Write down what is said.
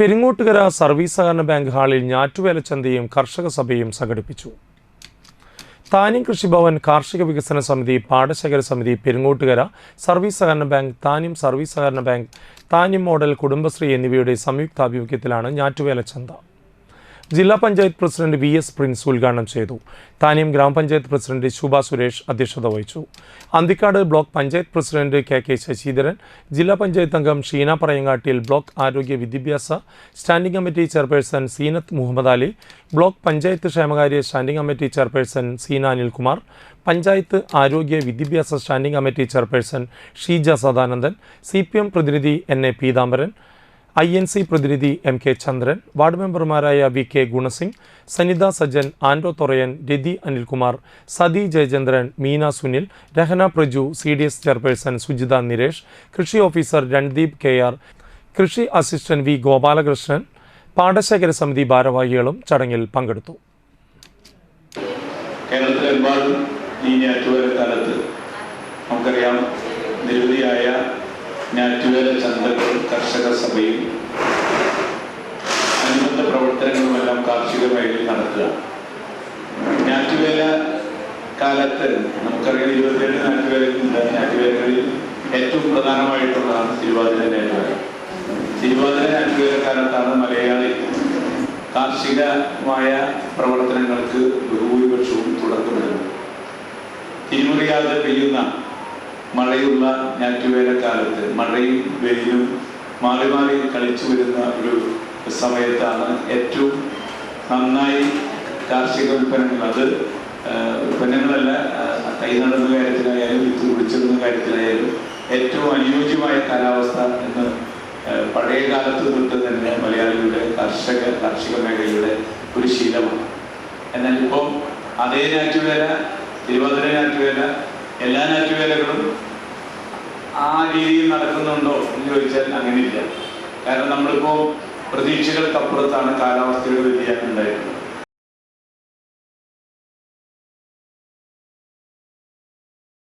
Peringottukara service സഹകരണ bank ഹാളിൽ ഞാറ്റുവേല ചന്തയും കർഷക സഭയും സംഘടിപ്പിച്ചു. താനിം കൃഷിഭവൻ കാർഷിക വികസന സമിതി പാടശേഖര സമിതി പെരിങ്ങോട്ടുകര സർവീസ് സഹകരണ ബാങ്ക് താനിം സർവീസ് സഹകരണ ബാങ്ക് താനിം മോഡൽ കുടുംബശ്രീ എന്നിവയുടെ സംയുക്താഭിമുഖ്യത്തിലാണ് ഞാറ്റുവേല ചന്ത. ജില്ലാ panchayat president V S Prince ഉദ്ഘാടനം ചെയ്തു. താനിയം ഗ്രാമപഞ്ചായത്ത് പ്രസിഡന്റ് ശുഭ സുരേഷ് അധ്യക്ഷത വഹിച്ചു. Anthikad block panchayat president K K Sasidharan ജില്ലാ പഞ്ചായത്ത് അംഗം ഷീന പറയങ്ങാട്ടിൽ ബ്ലോക്ക് ആരോഗ്യ വിദ്യാഭ്യാസ standing committee chairperson Seenath Muhammad Ali block panchayat ക്ഷേമകാര്യ standing committee chairperson Seena Anilkumar panchayat ആരോഗ്യ വിദ്യാഭ്യാസ standing committee chairperson Sheeja Sadanandan C പ്രതിനിധി N A Peethambaran I N C പ്രതിനിധി M K Chandran ward മെമ്പർമാരായ V K Gunasingh Sanitha Sajjan Ando Thorayan Rathi Anilkumar Sathi Jayachandran Meena Sunil Rehna Praju C D S chairperson Sujitha Niresh കൃഷി officer Randeep K R കൃഷി assistant V Gopalakrishnan പാടശേഖര സമിതി ഭാരവാഹികളും ചടങ്ങിൽ പങ്കെടുത്തു. കേരളത്തിലെമ്പാടും ഈ ഞാറ്റുവേല കാലത്ത് നമുക്കറിയാം നിരവധിയായ ഞാറ്റുവേല ചന്തകളും കർഷക സഭയും അനുബന്ധ പ്രവർത്തനങ്ങളുമെല്ലാം കാർഷിക മേഖലയിൽ നടത്തുക. ഞാറ്റുവേല കാലത്ത് നമുക്കറിയാം ഇരുപത്തിയേഴ് ഞാറ്റുവേലകളുണ്ട് ഞാറ്റുവേലകളിൽ ഏറ്റവും പ്രധാനമായിട്ടുള്ളതാണ് തിരുവാതിര ഞാറ്റുവേല തിരുവാതിര ഞാറ്റുവേല കാലത്താണ് മലയാളി കാർഷികമായ പ്രവർത്തനങ്ങൾക്ക് ബഹുഭൂരിപക്ഷവും തുടക്കമിടുന്നത്. തിരിമുറിയാതെ പെയ്യുന്ന മഴയുള്ള ഞാറ്റുവേലക്കാലത്ത് മഴയും വെയിലും മാറി മാറി കളിച്ചു വരുന്ന ഒരു സമയത്താണ് ഏറ്റവും നന്നായി കാർഷിക ഉൽപ്പന്നങ്ങൾ അത് ഉൽപ്പന്നങ്ങളല്ല കൈ നടന്ന കാര്യത്തിലായാലും വിത്ത് കുടിച്ചിടുന്ന കാര്യത്തിലായാലും ഏറ്റവും അനുയോജ്യമായ കാലാവസ്ഥ എന്ന് പഴയ കാലത്ത് തൊട്ട് തന്നെ മലയാളികളുടെ കർഷക കാർഷിക മേഖലയുടെ ഒരു ശീലമാണ്. എന്നാൽ ഇപ്പം അതേ ഞാറ്റുവേല തിരുവാതിര ഞാറ്റുവേല എല്ലാ ഞാറ്റുവേലകളും ആ രീതിയിൽ നടക്കുന്നുണ്ടോ എന്ന് ചോദിച്ചാൽ അങ്ങനെയില്ല. കാരണം നമ്മളിപ്പോ പ്രതീക്ഷകൾക്കപ്പുറത്താണ് കാലാവസ്ഥയുടെ വ്യതിയാനം ഉണ്ടായിരുന്നത്